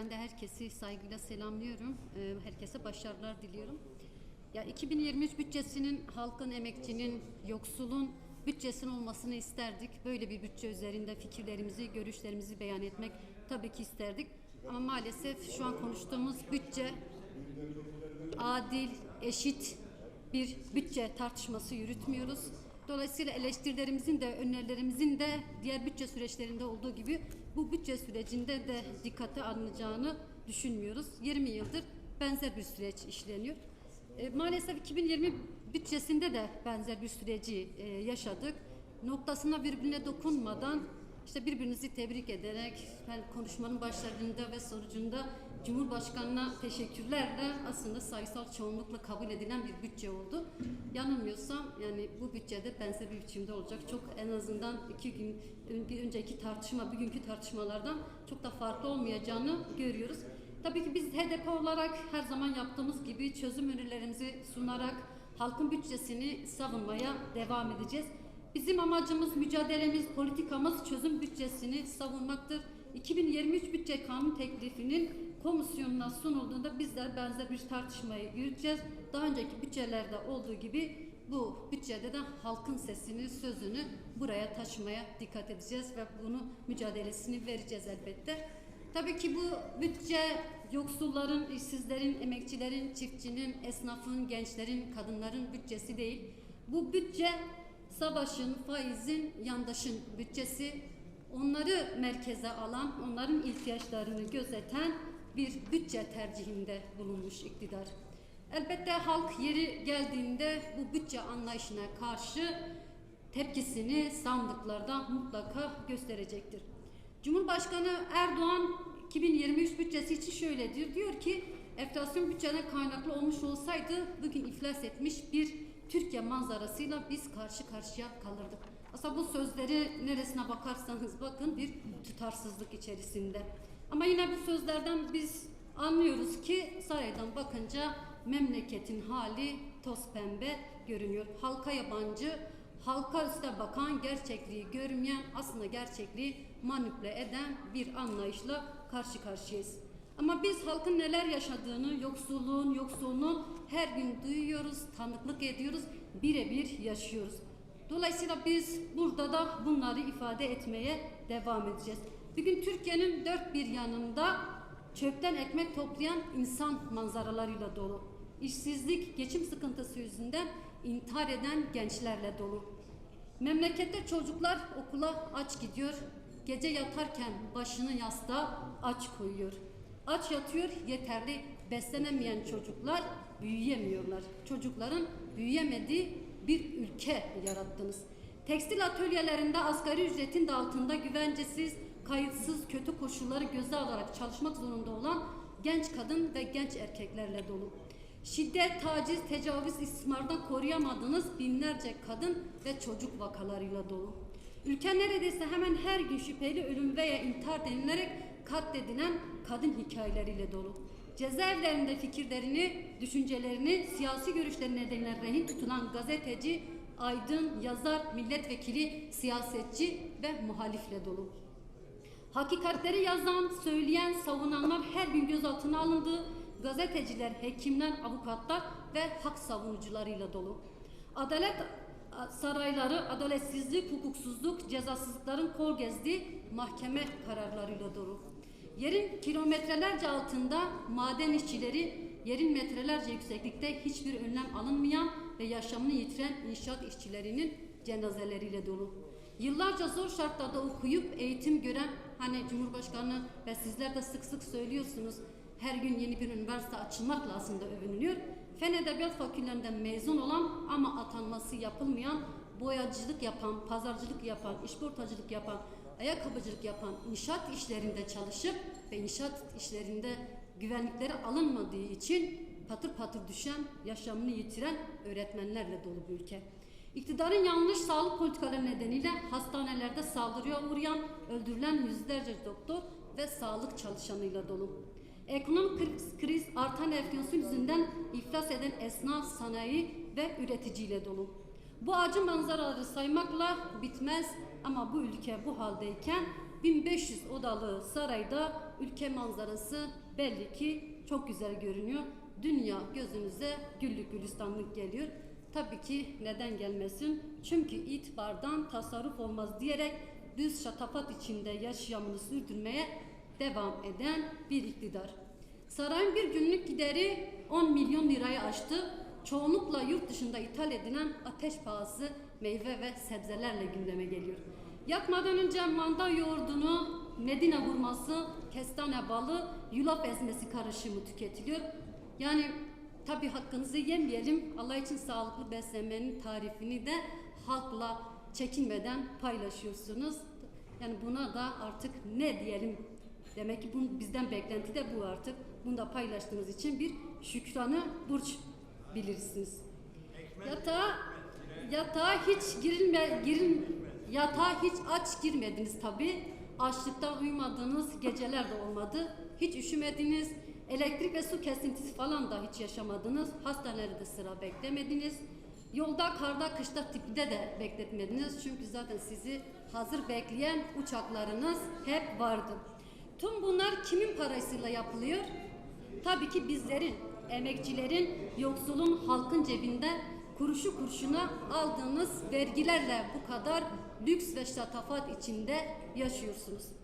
Ben de herkesi saygıyla selamlıyorum. Ee, Herkese başarılar diliyorum. Ya 2023 bütçesinin halkın, emekçinin, yoksulun bütçesinin olmasını isterdik. Böyle bir bütçe üzerinde fikirlerimizi, görüşlerimizi beyan etmek tabii ki isterdik. Ama maalesef şu an konuştuğumuz bütçe adil, eşit bir bütçe tartışması yürütmüyoruz. Dolayısıyla eleştirilerimizin de önerilerimizin de diğer bütçe süreçlerinde olduğu gibi bu bütçe sürecinde de dikkate alınacağını düşünmüyoruz. 20 yıldır benzer bir süreç işleniyor. E, maalesef 2020 bütçesinde de benzer bir süreci e, yaşadık. Noktasına birbirine dokunmadan işte birbirinizi tebrik ederek ben konuşmanın başlarında ve sonucunda Cumhurbaşkanı'na teşekkürlerle aslında sayısal çoğunlukla kabul edilen bir bütçe oldu. Yanılmıyorsam yani bu bütçede benzer bir biçimde olacak. Çok en azından iki gün bir önceki tartışma, bugünkü tartışmalardan çok da farklı olmayacağını görüyoruz. Tabii ki biz HDP olarak her zaman yaptığımız gibi çözüm önerilerimizi sunarak halkın bütçesini savunmaya devam edeceğiz. Bizim amacımız, mücadelemiz, politikamız çözüm bütçesini savunmaktır. 2023 bütçe kanun teklifinin komisyonuna sunulduğunda bizler benzer bir tartışmayı yürüteceğiz. Daha önceki bütçelerde olduğu gibi bu bütçede de halkın sesini, sözünü buraya taşımaya dikkat edeceğiz ve bunu mücadelesini vereceğiz elbette. Tabii ki bu bütçe yoksulların, işsizlerin, emekçilerin, çiftçinin, esnafın, gençlerin, kadınların bütçesi değil. Bu bütçe savaşın, faizin, yandaşın bütçesi. Onları merkeze alan, onların ihtiyaçlarını gözeten bir bütçe tercihinde bulunmuş iktidar. Elbette halk yeri geldiğinde bu bütçe anlayışına karşı tepkisini sandıklarda mutlaka gösterecektir. Cumhurbaşkanı Erdoğan 2023 bütçesi için şöyle diyor. Diyor ki enflasyon bütçeden kaynaklı olmuş olsaydı bugün iflas etmiş bir Türkiye manzarasıyla biz karşı karşıya kalırdık. Aslında bu sözleri neresine bakarsanız bakın bir tutarsızlık içerisinde. Ama yine bu sözlerden biz anlıyoruz ki saraydan bakınca memleketin hali toz pembe görünüyor. Halka yabancı, halka üste bakan, gerçekliği görmeyen, aslında gerçekliği manipüle eden bir anlayışla karşı karşıyayız. Ama biz halkın neler yaşadığını, yoksulluğun, yoksulluğun her gün duyuyoruz, tanıklık ediyoruz, birebir yaşıyoruz. Dolayısıyla biz burada da bunları ifade etmeye devam edeceğiz. Bugün Türkiye'nin dört bir yanında çöpten ekmek toplayan insan manzaralarıyla dolu. İşsizlik, geçim sıkıntısı yüzünden intihar eden gençlerle dolu. Memlekette çocuklar okula aç gidiyor, gece yatarken başını yastığa aç koyuyor. Aç yatıyor, yeterli beslenemeyen çocuklar büyüyemiyorlar. Çocukların büyüyemediği bir ülke yarattınız. Tekstil atölyelerinde asgari ücretin de altında güvencesiz, kayıtsız, kötü koşulları göze alarak çalışmak zorunda olan genç kadın ve genç erkeklerle dolu. Şiddet, taciz, tecavüz, istismardan koruyamadığınız binlerce kadın ve çocuk vakalarıyla dolu. Ülke neredeyse hemen her gün şüpheli ölüm veya intihar denilerek katledilen kadın hikayeleriyle dolu. Cezaevlerinde fikirlerini, düşüncelerini, siyasi görüşleri nedeniyle rehin tutulan gazeteci, aydın, yazar, milletvekili, siyasetçi ve muhalifle dolu. Hakikatleri yazan, söyleyen, savunanlar her gün gözaltına alındı. Gazeteciler, hekimler, avukatlar ve hak savunucularıyla dolu. Adalet sarayları adaletsizlik, hukuksuzluk, cezasızlıkların kol gezdiği mahkeme kararlarıyla dolu. Yerin kilometrelerce altında maden işçileri, yerin metrelerce yükseklikte hiçbir önlem alınmayan ve yaşamını yitiren inşaat işçilerinin cenazeleriyle dolu. Yıllarca zor şartlarda okuyup eğitim gören hani Cumhurbaşkanı ve sizler de sık sık söylüyorsunuz her gün yeni bir üniversite açılmakla aslında övünülüyor. Fen Edebiyat Fakültelerinden mezun olan ama atanması yapılmayan, boyacılık yapan, pazarcılık yapan, işportacılık yapan, ayakkabıcılık yapan, inşaat işlerinde çalışıp ve inşaat işlerinde güvenlikleri alınmadığı için patır patır düşen, yaşamını yitiren öğretmenlerle dolu bir ülke. İktidarın yanlış sağlık politikaları nedeniyle hastanelerde saldırıya uğrayan, öldürülen yüzlerce doktor ve sağlık çalışanıyla dolu. Ekonomik kriz, kriz artan enflasyon yüzünden iflas eden esnaf, sanayi ve üreticiyle dolu. Bu acı manzaraları saymakla bitmez ama bu ülke bu haldeyken 1500 odalı sarayda ülke manzarası belli ki çok güzel görünüyor. Dünya gözünüze güllük gülistanlık geliyor. Tabii ki neden gelmesin? Çünkü itibardan tasarruf olmaz diyerek düz şatafat içinde yaşamını sürdürmeye devam eden bir iktidar. Sarayın bir günlük gideri 10 milyon lirayı aştı. Çoğunlukla yurt dışında ithal edilen ateş pahası meyve ve sebzelerle gündeme geliyor. Yakmadan önce manda yoğurdunu, Medine hurması, kestane balı, yulaf ezmesi karışımı tüketiliyor. Yani tabi hakkınızı yemeyelim. Allah için sağlıklı beslenmenin tarifini de halkla çekinmeden paylaşıyorsunuz. Yani buna da artık ne diyelim Demek ki bunun bizden beklenti de bu artık. Bunu da paylaştığınız için bir şükranı burç bilirsiniz. Yatağa, yatağa hiç girilme, girin, yatağa hiç aç girmediniz tabi. Açlıktan uyumadığınız geceler de olmadı. Hiç üşümediniz. Elektrik ve su kesintisi falan da hiç yaşamadınız. Hastanelerde sıra beklemediniz. Yolda, karda, kışta tipide de bekletmediniz. Çünkü zaten sizi hazır bekleyen uçaklarınız hep vardı. Tüm bunlar kimin parasıyla yapılıyor? Tabii ki bizlerin, emekçilerin, yoksulun, halkın cebinde kuruşu kurşuna aldığınız vergilerle bu kadar lüks ve şatafat içinde yaşıyorsunuz.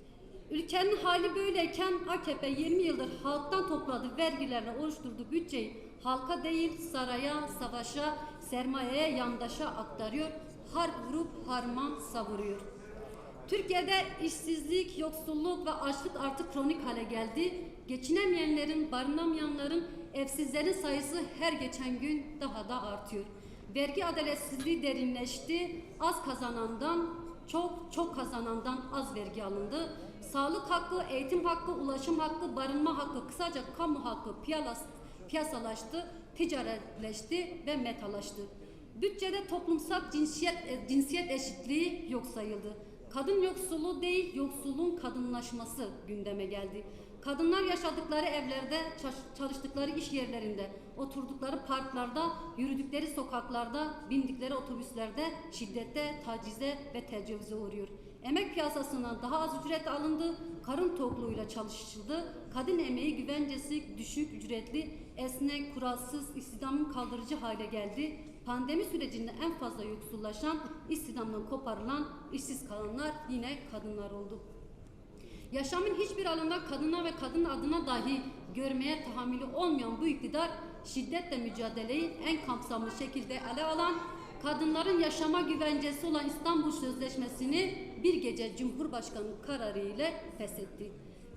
Ülkenin hali böyleyken AKP 20 yıldır halktan topladığı vergilerle oluşturduğu bütçeyi halka değil saraya, savaşa, sermayeye, yandaşa aktarıyor. Harp vurup harman savuruyor. Türkiye'de işsizlik, yoksulluk ve açlık artık kronik hale geldi. Geçinemeyenlerin, barınamayanların, evsizlerin sayısı her geçen gün daha da artıyor. Vergi adaletsizliği derinleşti. Az kazanandan çok, çok kazanandan az vergi alındı. Sağlık hakkı, eğitim hakkı, ulaşım hakkı, barınma hakkı, kısaca kamu hakkı piyalas, piyasalaştı, ticaretleşti ve metalaştı. Bütçede toplumsal cinsiyet, e, cinsiyet eşitliği yok sayıldı. Kadın yoksulluğu değil, yoksulluğun kadınlaşması gündeme geldi. Kadınlar yaşadıkları evlerde, çalıştıkları iş yerlerinde, oturdukları parklarda, yürüdükleri sokaklarda, bindikleri otobüslerde şiddete, tacize ve tecavüze uğruyor. Emek piyasasından daha az ücret alındı, karın tokluğuyla çalışıldı, kadın emeği güvencesi düşük ücretli, esnek, kuralsız, istihdamın kaldırıcı hale geldi. Pandemi sürecinde en fazla yoksullaşan, istihdamdan koparılan, işsiz kalanlar yine kadınlar oldu. Yaşamın hiçbir alanda kadına ve kadın adına dahi görmeye tahammülü olmayan bu iktidar şiddetle mücadeleyi en kapsamlı şekilde ele alan kadınların yaşama güvencesi olan İstanbul Sözleşmesi'ni bir gece Cumhurbaşkanı kararı ile feshetti.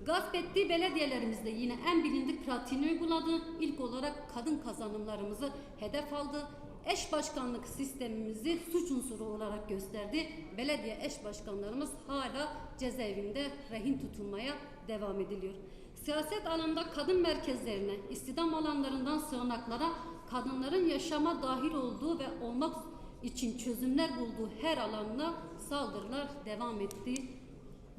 Gasp ettiği belediyelerimizde yine en bilindik pratiğini uyguladı. İlk olarak kadın kazanımlarımızı hedef aldı. Eş başkanlık sistemimizi suç unsuru olarak gösterdi. Belediye eş başkanlarımız hala cezaevinde rehin tutulmaya devam ediliyor. Siyaset alanında kadın merkezlerine, istihdam alanlarından sığınaklara, kadınların yaşama dahil olduğu ve olmak için çözümler bulduğu her alanda saldırılar devam etti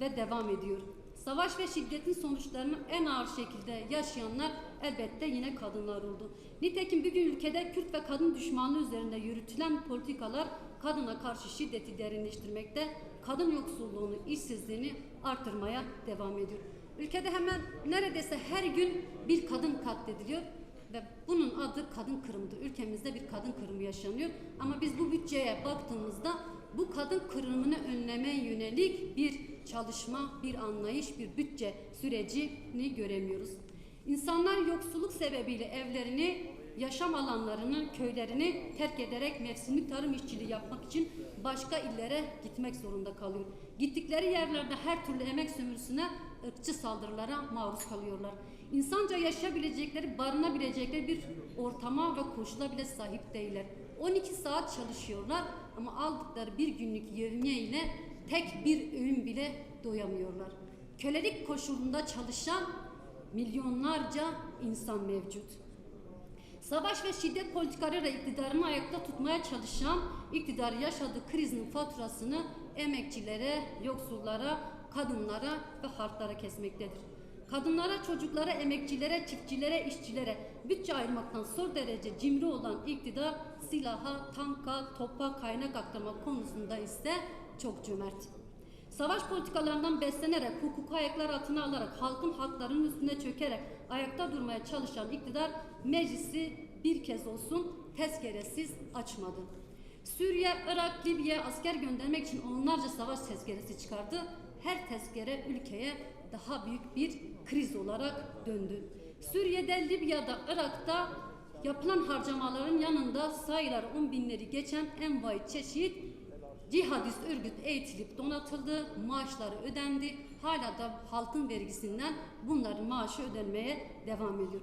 ve devam ediyor. Savaş ve şiddetin sonuçlarını en ağır şekilde yaşayanlar elbette yine kadınlar oldu. Nitekim bugün ülkede Kürt ve kadın düşmanlığı üzerinde yürütülen politikalar kadına karşı şiddeti derinleştirmekte, kadın yoksulluğunu, işsizliğini artırmaya devam ediyor. Ülkede hemen neredeyse her gün bir kadın katlediliyor ve bunun adı kadın kırımıdır. Ülkemizde bir kadın kırımı yaşanıyor ama biz bu bütçeye baktığımızda bu kadın kırımını önlemeye yönelik bir çalışma, bir anlayış, bir bütçe sürecini göremiyoruz. İnsanlar yoksulluk sebebiyle evlerini, yaşam alanlarını, köylerini terk ederek mevsimlik tarım işçiliği yapmak için başka illere gitmek zorunda kalıyor. Gittikleri yerlerde her türlü emek sömürüsüne, ırkçı saldırılara maruz kalıyorlar. İnsanca yaşayabilecekleri, barınabilecekleri bir ortama ve koşula bile sahip değiller. 12 saat çalışıyorlar ama aldıkları bir günlük yevmiye ile tek bir öğün bile doyamıyorlar. Kölelik koşulunda çalışan milyonlarca insan mevcut. Savaş ve şiddet politikalarıyla iktidarını ayakta tutmaya çalışan iktidar yaşadığı krizin faturasını emekçilere, yoksullara, kadınlara ve hartlara kesmektedir. Kadınlara, çocuklara, emekçilere, çiftçilere, işçilere bütçe ayırmaktan son derece cimri olan iktidar silaha, tanka, topa kaynak aktarma konusunda ise çok cömert. Savaş politikalarından beslenerek, hukuku ayaklar altına alarak, halkın haklarının üstüne çökerek ayakta durmaya çalışan iktidar meclisi bir kez olsun tezkeresiz açmadı. Suriye, Irak, Libya asker göndermek için onlarca savaş tezkeresi çıkardı. Her tezkere ülkeye daha büyük bir kriz olarak döndü. Suriye'de, Libya'da, Irak'ta yapılan harcamaların yanında sayılar on binleri geçen envai çeşit cihadist örgüt eğitilip donatıldı, maaşları ödendi. Hala da halkın vergisinden bunların maaşı ödenmeye devam ediyor.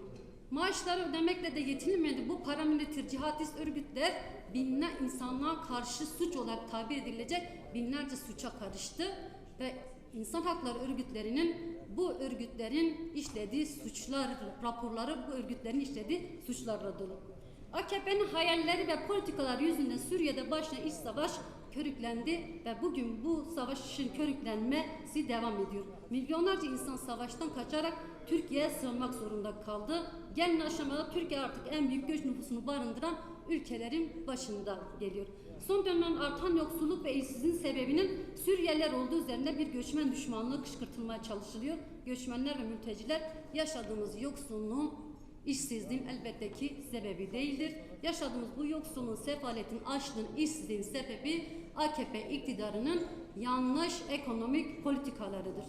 Maaşları ödemekle de yetinilmedi. Bu paramiliter cihadist örgütler binler insanlığa karşı suç olarak tabir edilecek binlerce suça karıştı ve insan hakları örgütlerinin bu örgütlerin işlediği suçlar raporları bu örgütlerin işlediği suçlarla dolu. AKP'nin hayalleri ve politikaları yüzünden Suriye'de başlayan iç savaş körüklendi ve bugün bu savaşın körüklenmesi devam ediyor. Milyonlarca insan savaştan kaçarak Türkiye'ye sığınmak zorunda kaldı. Gelin aşamada Türkiye artık en büyük göç nüfusunu barındıran ülkelerin başında geliyor. Son dönem artan yoksulluk ve işsizliğin sebebinin Suriyeliler olduğu üzerinde bir göçmen düşmanlığı kışkırtılmaya çalışılıyor. Göçmenler ve mülteciler yaşadığımız yoksulluğun İşsizliğin elbette ki sebebi değildir. Yaşadığımız bu yoksulluğun, sefaletin, açlığın, işsizliğin sebebi AKP iktidarının yanlış ekonomik politikalarıdır.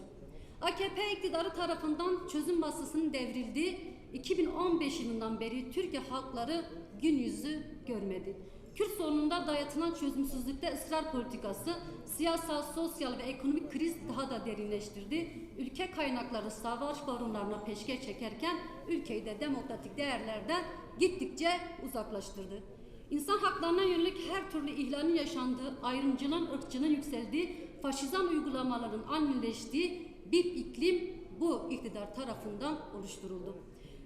AKP iktidarı tarafından çözüm masasının devrildiği 2015 yılından beri Türkiye halkları gün yüzü görmedi. Kürt sorununda dayatılan çözümsüzlükte ısrar politikası siyasal, sosyal ve ekonomik kriz daha da derinleştirdi. Ülke kaynakları savaş baronlarına peşke çekerken ülkeyi de demokratik değerlerden gittikçe uzaklaştırdı. İnsan haklarına yönelik her türlü ihlalin yaşandığı, ayrımcılığın, ırkçılığın yükseldiği, faşizan uygulamaların anilleştiği bir iklim bu iktidar tarafından oluşturuldu.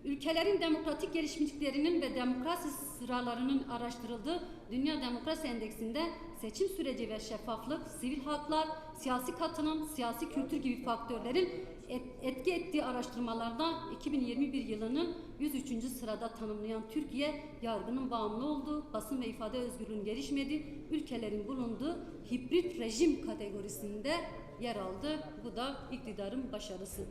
Ülkelerin demokratik gelişmişliklerinin ve demokrasi sıralarının araştırıldığı Dünya Demokrasi Endeksinde seçim süreci ve şeffaflık, sivil haklar, siyasi katılım, siyasi kültür gibi faktörlerin et- etki ettiği araştırmalarda 2021 yılının 103. sırada tanımlayan Türkiye, yargının bağımlı olduğu, basın ve ifade özgürlüğünün gelişmediği, ülkelerin bulunduğu hibrit rejim kategorisinde yer aldı. Bu da iktidarın başarısı.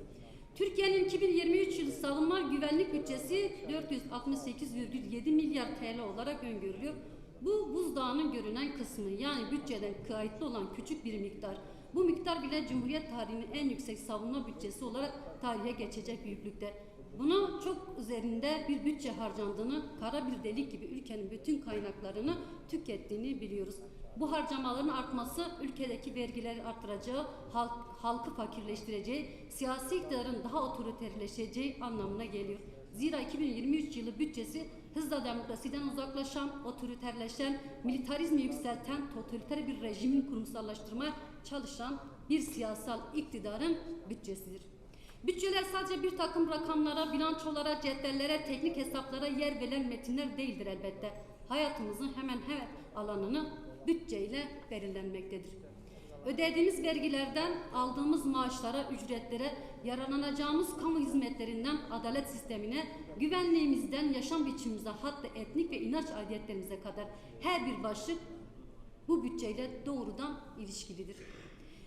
Türkiye'nin 2023 yılı savunma güvenlik bütçesi 468,7 milyar TL olarak öngörülüyor. Bu buzdağının görünen kısmı yani bütçeden kayıtlı olan küçük bir miktar. Bu miktar bile Cumhuriyet tarihinin en yüksek savunma bütçesi olarak tarihe geçecek büyüklükte. Bunu çok üzerinde bir bütçe harcandığını, kara bir delik gibi ülkenin bütün kaynaklarını tükettiğini biliyoruz. Bu harcamaların artması ülkedeki vergileri arttıracağı, halk, halkı fakirleştireceği, siyasi iktidarın daha otoriterleşeceği anlamına geliyor. Zira 2023 yılı bütçesi hızla demokrasiden uzaklaşan, otoriterleşen, militarizmi yükselten, totaliter bir rejimin kurumsallaştırmaya çalışan bir siyasal iktidarın bütçesidir. Bütçeler sadece bir takım rakamlara, bilançolara, cetvellere, teknik hesaplara yer verilen metinler değildir elbette. Hayatımızın hemen her alanını bütçeyle belirlenmektedir. Ödediğimiz vergilerden aldığımız maaşlara, ücretlere, yararlanacağımız kamu hizmetlerinden adalet sistemine, güvenliğimizden yaşam biçimimize hatta etnik ve inanç aidiyetlerimize kadar her bir başlık bu bütçeyle doğrudan ilişkilidir.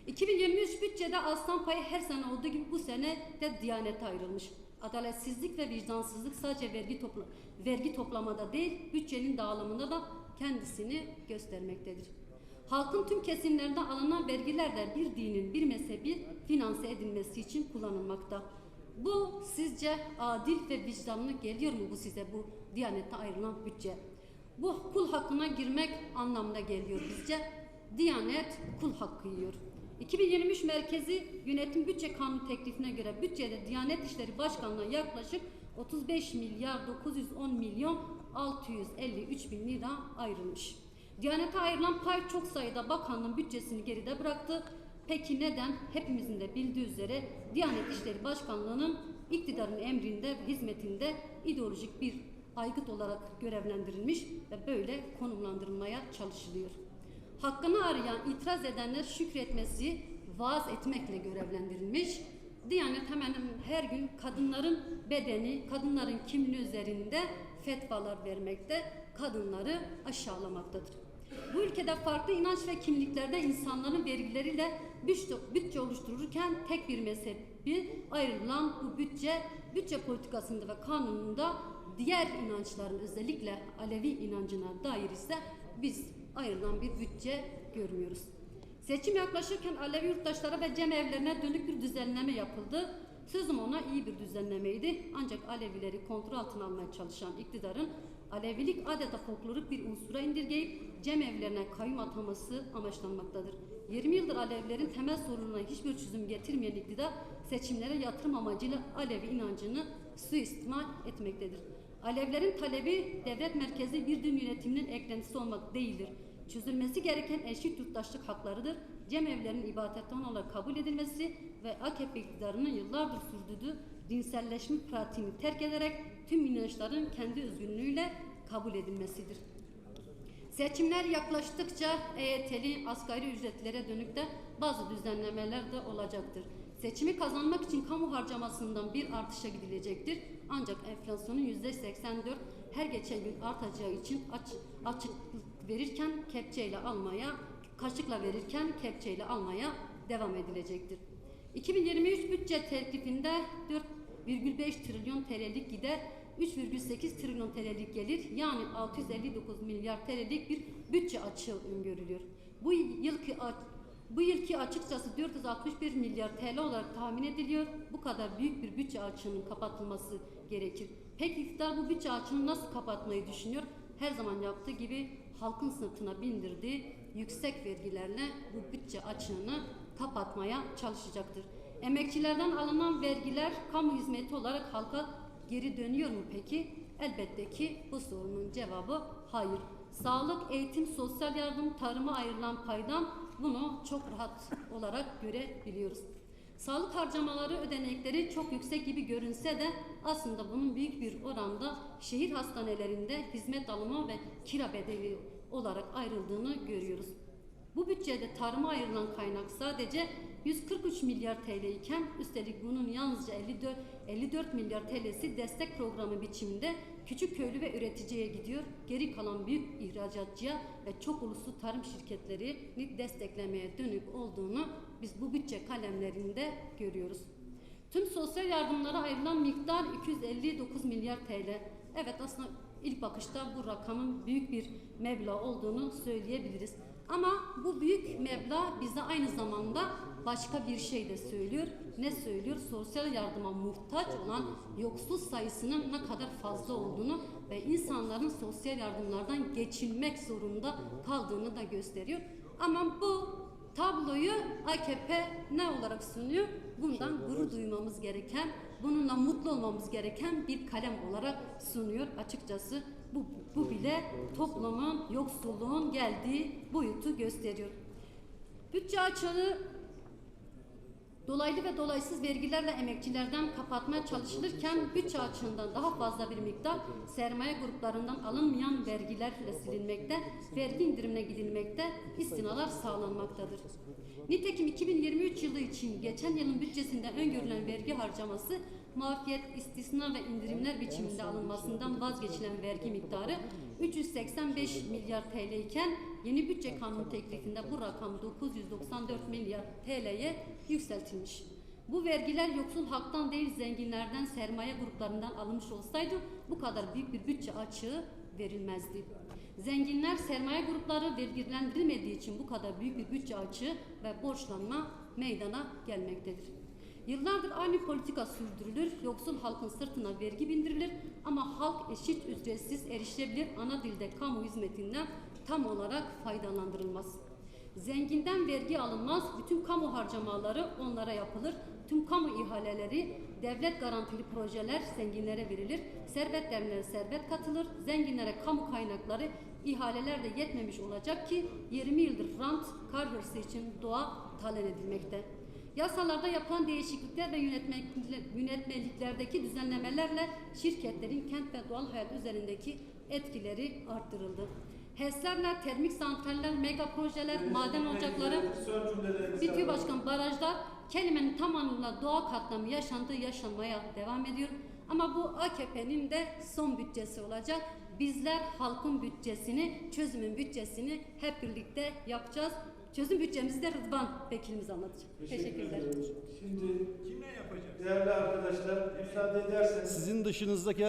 2023 bütçede aslan payı her sene olduğu gibi bu sene de Diyanet'e ayrılmış. Adaletsizlik ve vicdansızlık sadece vergi topla vergi toplamada değil, bütçenin dağılımında da kendisini göstermektedir. Halkın tüm kesimlerinde alınan vergiler de bir dinin, bir mezhebi finanse edilmesi için kullanılmakta. Bu sizce adil ve vicdanlı geliyor mu bu size bu Diyanet'e ayrılan bütçe? Bu kul hakkına girmek anlamına geliyor bizce. Diyanet kul hakkı yiyor. 2023 Merkezi Yönetim Bütçe Kanunu teklifine göre bütçede Diyanet İşleri Başkanlığı'na yaklaşık 35 milyar 910 milyon 653 bin lira ayrılmış. Diyanete ayrılan pay çok sayıda bakanlığın bütçesini geride bıraktı. Peki neden? Hepimizin de bildiği üzere Diyanet İşleri Başkanlığı'nın iktidarın emrinde ve hizmetinde ideolojik bir aygıt olarak görevlendirilmiş ve böyle konumlandırılmaya çalışılıyor. Hakkını arayan, itiraz edenler şükretmesi, vaaz etmekle görevlendirilmiş. Diyanet hemen her gün kadınların bedeni, kadınların kimliği üzerinde fetvalar vermekte, kadınları aşağılamaktadır. Bu ülkede farklı inanç ve kimliklerde insanların vergileriyle bütçe oluştururken tek bir mezhebi ayrılan bu bütçe, bütçe politikasında ve kanununda diğer inançların özellikle Alevi inancına dair ise biz ayrılan bir bütçe görmüyoruz. Seçim yaklaşırken Alevi yurttaşlara ve cemevlerine dönük bir düzenleme yapıldı. Sözüm ona iyi bir düzenlemeydi. Ancak Alevileri kontrol altına almaya çalışan iktidarın Alevilik adeta folklorik bir unsura indirgeyip cemevlerine kayyum ataması amaçlanmaktadır. 20 yıldır Alevilerin temel sorununa hiçbir çözüm getirmeyen iktidar seçimlere yatırım amacıyla Alevi inancını suistimal etmektedir. Alevlerin talebi devlet merkezi bir din yönetiminin eklentisi olmak değildir. Çözülmesi gereken eşit yurttaşlık haklarıdır. Cemevlerinin ibadethane olarak kabul edilmesi ve AKP iktidarının yıllardır sürdürdüğü dinselleşme pratiğini terk ederek tüm inançların kendi özgünlüğüyle kabul edilmesidir. Seçimler yaklaştıkça EYT'li asgari ücretlere dönük de bazı düzenlemeler de olacaktır. Seçimi kazanmak için kamu harcamasından bir artışa gidilecektir. Ancak enflasyonun yüzde 84 her geçen gün artacağı için aç, açıklık verirken kepçeyle almaya, kaşıkla verirken kepçeyle almaya devam edilecektir. 2023 bütçe teklifinde 4,5 trilyon TL'lik gider, 3,8 trilyon TL'lik gelir yani 659 milyar TL'lik bir bütçe açığı öngörülüyor. Bu yılki bu yılki açıkçası 461 milyar TL olarak tahmin ediliyor. Bu kadar büyük bir bütçe açığının kapatılması gerekir. Peki iktidar bu bütçe açığını nasıl kapatmayı düşünüyor? Her zaman yaptığı gibi halkın sırtına bindirdiği yüksek vergilerle bu bütçe açığını kapatmaya çalışacaktır. Emekçilerden alınan vergiler kamu hizmeti olarak halka geri dönüyor mu peki? Elbette ki bu sorunun cevabı hayır. Sağlık, eğitim, sosyal yardım, tarıma ayrılan paydan bunu çok rahat olarak görebiliyoruz. Sağlık harcamaları ödenekleri çok yüksek gibi görünse de aslında bunun büyük bir oranda şehir hastanelerinde hizmet alımı ve kira bedeli olarak ayrıldığını görüyoruz. Bu bütçede tarıma ayrılan kaynak sadece 143 milyar TL iken üstelik bunun yalnızca 54, 54 milyar TL'si destek programı biçiminde küçük köylü ve üreticiye gidiyor. Geri kalan büyük ihracatçıya ve çok uluslu tarım şirketlerini desteklemeye dönük olduğunu biz bu bütçe kalemlerinde görüyoruz. Tüm sosyal yardımlara ayrılan miktar 259 milyar TL. Evet aslında ilk bakışta bu rakamın büyük bir meblağ olduğunu söyleyebiliriz. Ama bu büyük meblağ bize aynı zamanda başka bir şey de söylüyor. Ne söylüyor? Sosyal yardıma muhtaç olan yoksul sayısının ne kadar fazla olduğunu ve insanların sosyal yardımlardan geçinmek zorunda kaldığını da gösteriyor. Ama bu tabloyu AKP ne olarak sunuyor? Bundan gurur duymamız gereken, bununla mutlu olmamız gereken bir kalem olarak sunuyor açıkçası. Bu, bu bile toplumun, yoksulluğun geldiği boyutu gösteriyor. Bütçe açığı dolaylı ve dolaysız vergilerle emekçilerden kapatmaya çalışılırken bütçe açığından daha fazla bir miktar sermaye gruplarından alınmayan vergilerle silinmekte, vergi indirimine gidilmekte, istinalar sağlanmaktadır. Nitekim 2023 yılı için geçen yılın bütçesinde öngörülen vergi harcaması muafiyet, istisna ve indirimler biçiminde alınmasından vazgeçilen vergi miktarı 385 milyar TL iken yeni bütçe kanunu teklifinde bu rakam 994 milyar TL'ye yükseltilmiş. Bu vergiler yoksul halktan değil zenginlerden, sermaye gruplarından alınmış olsaydı bu kadar büyük bir bütçe açığı verilmezdi. Zenginler sermaye grupları vergilendirilmediği için bu kadar büyük bir bütçe açığı ve borçlanma meydana gelmektedir. Yıllardır aynı politika sürdürülür, yoksul halkın sırtına vergi bindirilir ama halk eşit ücretsiz erişilebilir ana dilde kamu hizmetinden tam olarak faydalandırılmaz. Zenginden vergi alınmaz, bütün kamu harcamaları onlara yapılır. Tüm kamu ihaleleri, devlet garantili projeler zenginlere verilir. Servetlerine servet katılır. Zenginlere kamu kaynakları ihalelerde yetmemiş olacak ki 20 yıldır rant, kar için doğa talan edilmekte. Yasalarda yapılan değişiklikler ve yönetmelik- yönetmeliklerdeki düzenlemelerle şirketlerin kent ve doğal hayat üzerindeki etkileri arttırıldı. HES'lerle, termik santraller, mega projeler, maden ocakları, bitiyor başkan barajlar kelimenin tam anlamıyla doğa katlamı yaşandığı yaşanmaya devam ediyor. Ama bu AKP'nin de son bütçesi olacak. Bizler halkın bütçesini, çözümün bütçesini hep birlikte yapacağız. Çözüm bütçemizi de Rıdvan vekilimiz anlatacak. Teşekkürler. ederim. Şimdi Kimle yapacak? değerli arkadaşlar müsaade ederseniz Sizin dışınızdaki